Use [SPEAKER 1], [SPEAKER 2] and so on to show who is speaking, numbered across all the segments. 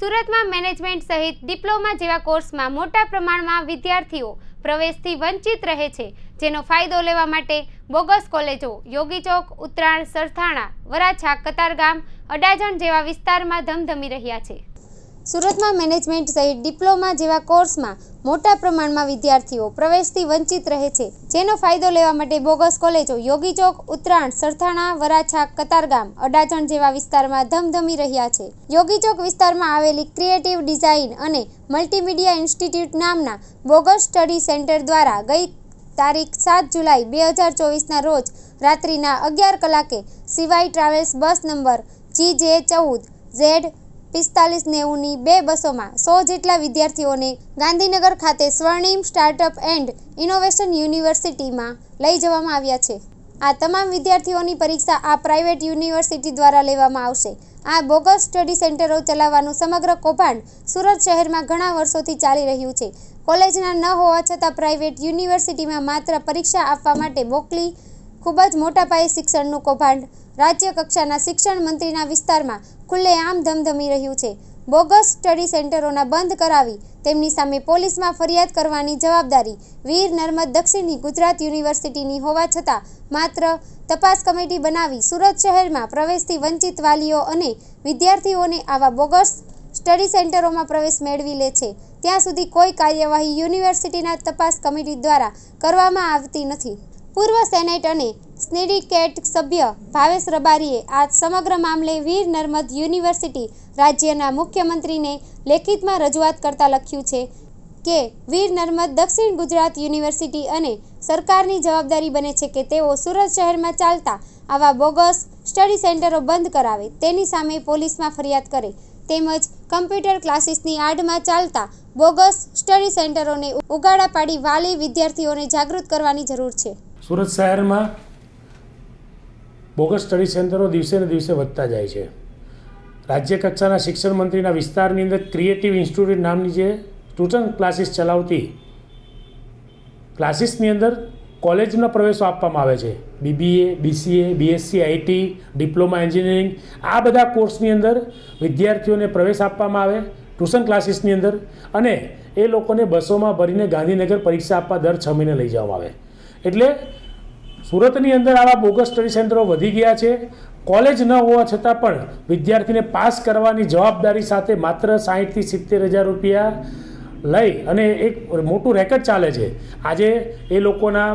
[SPEAKER 1] સુરતમાં મેનેજમેન્ટ સહિત ડિપ્લોમા જેવા કોર્સમાં મોટા પ્રમાણમાં વિદ્યાર્થીઓ પ્રવેશથી વંચિત રહે છે, જેનો ફાયદો લેવા માટે બોગસ કોલેજો, યોગી ચોક, ઉત્તરાયણ સરથાણા, વરાછા, કતારગામ, અડાજણ જેવા વિસ્તારમાં ધમધમી રહ્યા છે. સુરતમાં મેનેજમેન્ટ સહિત ડિપ્લોમા જેવા કોર્સમાં મોટા પ્રમાણમાં વિદ્યાર્થીઓ પ્રવેશથી વંચિત રહે છે, જેનો ફાયદો લેવા માટે બોગસ કોલેજો, યોગી ચોક, ઉત્તરાયણ, સરથાણા, વરાછા, કતારગામ, અડાજણ જેવા વિસ્તારમાં ધમધમી રહ્યા છે. યોગી ચોક વિસ્તારમાં આવેલી ક્રિએટિવ ડિઝાઇન અને મલ્ટીમીડિયા ઇન્સ્ટિટ્યૂટ નામના બોગસ સ્ટડી સેન્ટર દ્વારા ગઈ તારીખ સાત જુલાઈ બે હજાર ચોવીસના રોજ રાત્રિના અગિયાર કલાકે સિવાય ટ્રાવેલ્સ બસ નંબર જી જે ચૌદ, ઝેડ પિસ્તાલીસ નેવુંની બે બસોમાં સો જેટલા વિદ્યાર્થીઓને ગાંધીનગર ખાતે સ્વર્ણિમ સ્ટાર્ટઅપ એન્ડ ઇનોવેશન યુનિવર્સિટીમાં લઈ જવામાં આવ્યા છે. આ તમામ વિદ્યાર્થીઓની પરીક્ષા આ પ્રાઇવેટ યુનિવર્સિટી દ્વારા લેવામાં આવશે. આ બોગસ સ્ટડી સેન્ટરો ચલાવવાનું સમગ્ર કૌભાંડ સુરત શહેરમાં ઘણા વર્ષોથી ચાલી રહ્યું છે. કોલેજના ન હોવા છતાં પ્રાઇવેટ યુનિવર્સિટીમાં માત્ર પરીક્ષા આપવા માટે મોકલી ખૂબ જ મોટા પાયે શિક્ષણનું કૌભાંડ. રાજ્ય કક્ષાના શિક્ષણ મંત્રીના વિસ્તારમાં ખુલ્લેઆમ ધમધમી રહ્યું છે. બોગસ સ્ટડી સેન્ટરોના બંધ કરાવી તેમની સામે પોલીસમાં ફરિયાદ કરવાની જવાબદારી વીર નર્મદ દક્ષિણની ગુજરાત યુનિવર્સિટીની હોવા છતાં માત્ર તપાસ કમિટી બનાવી સુરત શહેરમાં પ્રવેશથી વંચિત વાલીઓ અને વિદ્યાર્થીઓને આવા બોગસ સ્ટડી સેન્ટરોમાં પ્રવેશ મેળવી લે છે. ત્યાં સુધી કોઈ કાર્યવાહી યુનિવર્સિટીના તપાસ કમિટી દ્વારા કરવામાં આવતી નથી. પૂર્વ સેનેટ અને સિન્ડિકેટ સભ્ય ભાવેશ રબારીએ આ સમગ્ર મામલે વીર નર્મદ યુનિવર્સિટી રાજ્યના મુખ્યમંત્રીને લેખિતમાં રજૂઆત કરતા લખ્યું છે કે વીર નર્મદ દક્ષિણ ગુજરાત યુનિવર્સિટી અને સરકારની જવાબદારી બને છે કે તેઓ સુરત શહેરમાં ચાલતા આવા બોગસ સ્ટડી સેન્ટરો બંધ કરાવે. તેની સામે પોલીસમાં ફરિયાદ કરે. તેમજ કમ્પ્યુટર ક્લાસીસની આડમાં ચાલતા બોગસ સ્ટડી સેન્ટરોને ઉગાડા પાડી વાલી વિદ્યાર્થીઓને જાગૃત કરવાની જરૂર છે.
[SPEAKER 2] સુરત શહેરમાં બોગસ સ્ટડી સેન્ટરો દિવસે ને દિવસે વધતા જાય છે. રાજ્ય કક્ષાના શિક્ષણ મંત્રીના વિસ્તારની અંદર ક્રિએટિવ ઇન્સ્ટિટ્યૂટ નામની જે ટ્યુશન ક્લાસીસ ચલાવતી ક્લાસીસની અંદર કોલેજના પ્રવેશો આપવામાં આવે છે. BBA BCA BSc IT diploma engineering આ બધા કોર્સની અંદર વિદ્યાર્થીઓને પ્રવેશ આપવામાં આવે ટ્યુશન ક્લાસીસની અંદર અને એ લોકોને બસોમાં ભરીને ગાંધીનગર પરીક્ષા આપવા દર છ મહિને લઈ જવામાં આવે. એટલે સુરતની અંદર આવા બોગસ સ્ટડી સેન્ટરો વધી ગયા છે. કોલેજ ન હોવા છતાં પણ વિદ્યાર્થીને પાસ કરવાની જવાબદારી સાથે માત્ર સાહીઠથી સિત્તેર હજાર રૂપિયા લઈ અને એક મોટું રેકેટ ચાલે છે. આજે એ લોકોના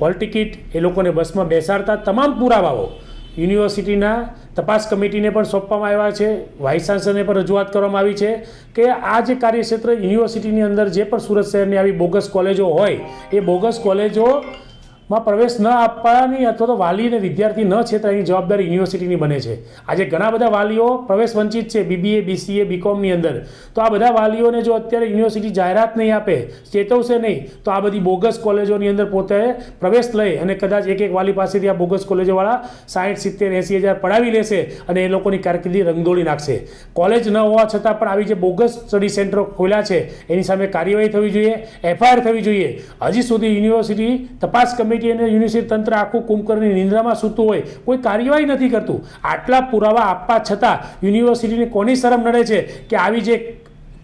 [SPEAKER 2] હોલ ટિકિટ એ લોકોને બસમાં બેસાડતા તમામ પુરાવાઓ યુનિવર્સિટીના તપાસ કમિટીને પણ સોંપવામાં આવ્યા છે. વાઇસ ચાન્સલરને પણ રજૂઆત કરવામાં આવી છે કે આ જે કાર્યક્ષેત્ર યુનિવર્સિટીની અંદર જે પણ સુરત શહેરની આવી બોગસ કોલેજો હોય, એ બોગસ કોલેજો માં પ્રવેશ ન આપવાની અથવા તો વાલી અને વિદ્યાર્થી ન છેતરાની જવાબદારી યુનિવર્સિટીની બને છે. આજે ઘણા બધા વાલીઓ પ્રવેશ વંચિત છે બીબીએ બીસીએ બીકોમની અંદર. તો આ બધા વાલીઓને જો અત્યારે યુનિવર્સિટી જાહેરાત નહીં આપે, ચેતવશે નહીં, તો આ બધી બોગસ કોલેજોની અંદર પોતે પ્રવેશ લઈ અને કદાચ એક એક વાલી પાસેથી આ બોગસ કોલેજોવાળા સાઠ સિત્તેર, એંસી હજાર પડાવી લેશે અને એ લોકોની કારકિર્દી રંગદોળી નાખશે. કોલેજ ન હોવા છતાં પણ આવી જે બોગસ સ્ટડી સેન્ટરો ખોલ્યા છે, એની સામે કાર્યવાહી થવી જોઈએ એફઆઈઆર થવી જોઈએ. હજી સુધી યુનિવર્સિટી તપાસ કમિટી અને યુનિવર્સિટી તંત્ર આખું કુંભકર્ણની નિંદ્રામાં સૂતું હોય, કોઈ કાર્યવાહી નથી કરતું. આટલા પુરાવા આપવા છતાં યુનિવર્સિટીને કોની શરમ નડે છે કે આવી જે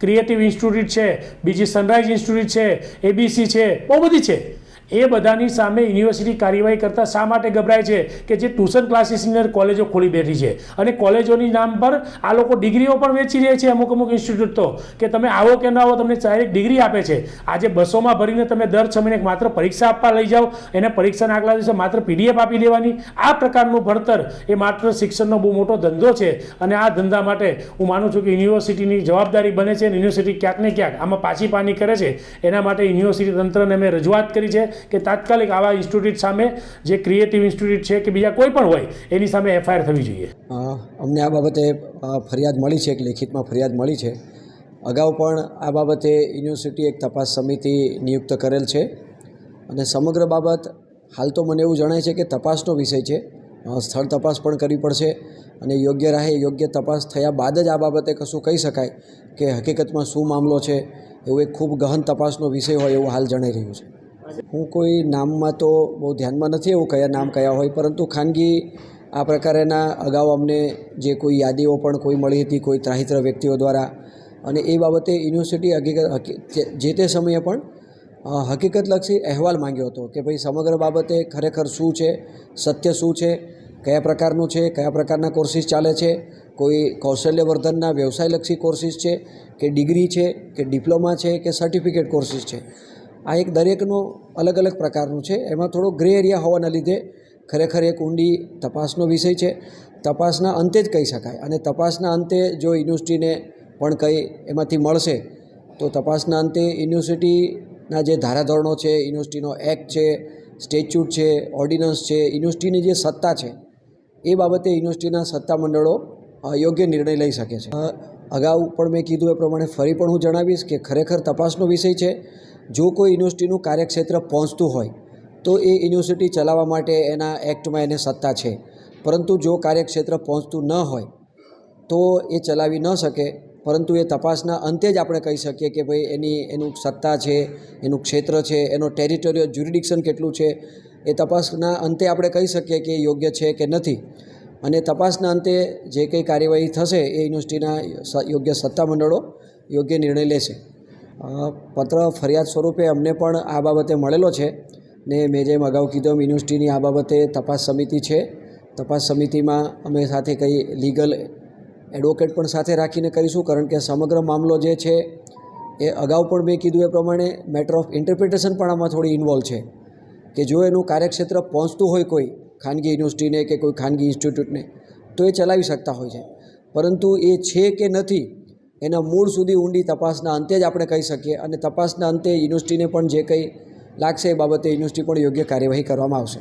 [SPEAKER 2] ક્રિએટિવ ઇન્સ્ટિટ્યૂટ છે, બીજી સનરાઇઝ ઇન્સ્ટિટ્યૂટ છે એબીસી છે, બહુ બધી છે. એ બધાની સામે યુનિવર્સિટી કાર્યવાહી કરતાં શા માટે ગભરાય છે? કે જે ટ્યુશન ક્લાસીસની અંદર કોલેજો ખોલી બેઠી છે. અને કોલેજોની નામ પર આ લોકો ડિગ્રીઓ પણ વેચી રહે છે અમુક અમુક ઇન્સ્ટિટ્યૂટ તો. કે તમે આવો કે ન આવો તમને ડાયરેક્ટ ડિગ્રી આપે છે. આજે બસોમાં ભરીને તમે દર છ મહિને માત્ર પરીક્ષા આપવા લઈ જાઓ. એને પરીક્ષાના આગલા દિવસે માત્ર પીડીએફ આપી દેવાની. આ પ્રકારનું ભણતર એ માત્ર શિક્ષણનો બહુ મોટો ધંધો છે. અને આ ધંધા માટે હું માનું છું કે યુનિવર્સિટીની જવાબદારી બને છે. યુનિવર્સિટી ક્યાંક ને ક્યાંક આમાં પાછી પાની કરે છે. એના માટે યુનિવર્સિટી તંત્રને મેં રજૂઆત કરી છે. કે તાત્કાલિક આવા ઇન્સ્ટિટ્યૂટ સામે જે ક્રિએટિવ ઇન્સ્ટિટ્યૂટ છે કે બીજા કોઈ પણ હોય, એની સામે એફઆઈઆર થવી જોઈએ.
[SPEAKER 3] અમને આ બાબતે ફરિયાદ મળી છે, એક લેખિતમાં ફરિયાદ મળી છે. અગાઉ પણ આ બાબતે યુનિવર્સિટી એક તપાસ સમિતિ નિયુક્ત કરેલ છે. અને સમગ્ર બાબત, હાલ તો મને એવું જણાય છે કે તપાસનો વિષય છે. સ્થળ તપાસ પણ કરવી પડશે અને યોગ્ય રાહે યોગ્ય તપાસ થયા બાદ જ આ બાબતે કશું કહી શકાય કે હકીકતમાં શું મામલો છે, એવું એક ખૂબ ગહન તપાસનો વિષય હોય એવું હાલ જણાઈ રહ્યું છે. હું કોઈ નામમાં તો બહુ ધ્યાનમાં નથી એવું કયા નામ કયા હોય, પરંતુ ખાનગી આ પ્રકારેના અગાઉ અમને જે કોઈ યાદીઓ પણ કોઈ મળી હતી, કોઈ ત્રાહિત્ર વ્યક્તિઓ દ્વારા અને એ બાબતે યુનિવર્સિટી હકીકત જે- તે સમયે પણ હકીકતલક્ષી અહેવાલ માંગ્યો હતો કે ભાઈ સમગ્ર બાબતે ખરેખર શું છે, સત્ય શું છે, કયા પ્રકારનું છે, કયા પ્રકારના કોર્સિસ ચાલે છે, કોઈ કૌશલ્યવર્ધનના વ્યવસાયલક્ષી કોર્સિસ છે, કે ડિગ્રી છે, કે ડિપ્લોમા છે, કે સર્ટિફિકેટ કોર્સિસ છે. આ એક દરેકનો અલગ અલગ પ્રકારનું છે. એમાં થોડો ગ્રે એરિયા હોવાના લીધે ખરેખર એક ઊંડી તપાસનો વિષય છે. તપાસના અંતે જ કહી શકાય. અને તપાસના અંતે જો યુનિવર્સિટીને પણ કંઈ એમાંથી મળશે, તો તપાસના અંતે યુનિવર્સિટીના જે ધારાધોરણો છે, યુનિવર્સિટીનો એક્ટ છે, સ્ટેચ્યુટ છે, ઓર્ડિનન્સ છે, યુનિવર્સિટીની જે સત્તા છે, એ બાબતે યુનિવર્સિટીના સત્તામંડળો યોગ્ય નિર્ણય લઈ શકે છે. અગાઉ પણ મેં કીધું એ પ્રમાણે ફરી પણ હું જણાવીશ કે ખરેખર તપાસનો વિષય છે. જો કોઈ યુનિવર્સિટીનું કાર્યક્ષેત્ર પહોંચતું હોય, તો એ યુનિવર્સિટી ચલાવવા માટે એના એક્ટમાં એને સત્તા છે. પરંતુ જો કાર્યક્ષેત્ર પહોંચતું ન હોય, તો એ ચલાવી ન શકે. પરંતુ એ તપાસના અંતે જ આપણે કહી શકીએ કે ભાઈ એની, એનું સત્તા છે, એનું ક્ષેત્ર છે, એનો ટેરિટોરિયલ જ્યુરિડિક્શન કેટલું છે, એ તપાસના અંતે આપણે કહી શકીએ કે યોગ્ય છે કે નથી. અને તપાસના અંતે જે કંઈ કાર્યવાહી થશે, એ યુનિવર્સિટીના યોગ્ય સત્તામંડળો યોગ્ય નિર્ણય લેશે. પત્ર ફરિયાદ સ્વરૂપે અમને પણ આ બાબતે મળેલો છે ને મેં જેમ અગાઉ કીધું યુનિવર્સિટીની આ બાબતે તપાસ સમિતિ છે. તપાસ સમિતિમાં અમે સાથે કંઈ લીગલ એડવોકેટ પણ સાથે રાખીને કરીશું, કારણ કે સમગ્ર મામલો જે છે એ અગાઉ પણ મેં કીધું એ પ્રમાણે મેટર ઓફ ઇન્ટરપ્રિટેશન પણ આમાં થોડી ઇન્વોલ્વ છે. કે જો એનું કાર્યક્ષેત્ર પહોંચતું હોય કોઈ ખાનગી યુનિવર્સિટીને કે કોઈ ખાનગી ઇન્સ્ટિટ્યૂટને, તો એ ચલાવી શકતા હોય છે. પરંતુ એ છે કે નથી એના મૂળ સુધી ઊંડી તપાસના અંતે જ આપણે કહી શકીએ અને તપાસના અંતે યુનિવર્સિટીને પણ જે કંઈ લાગશે એ બાબતે યુનિવર્સિટી પણ યોગ્ય કાર્યવાહી કરવામાં આવશે.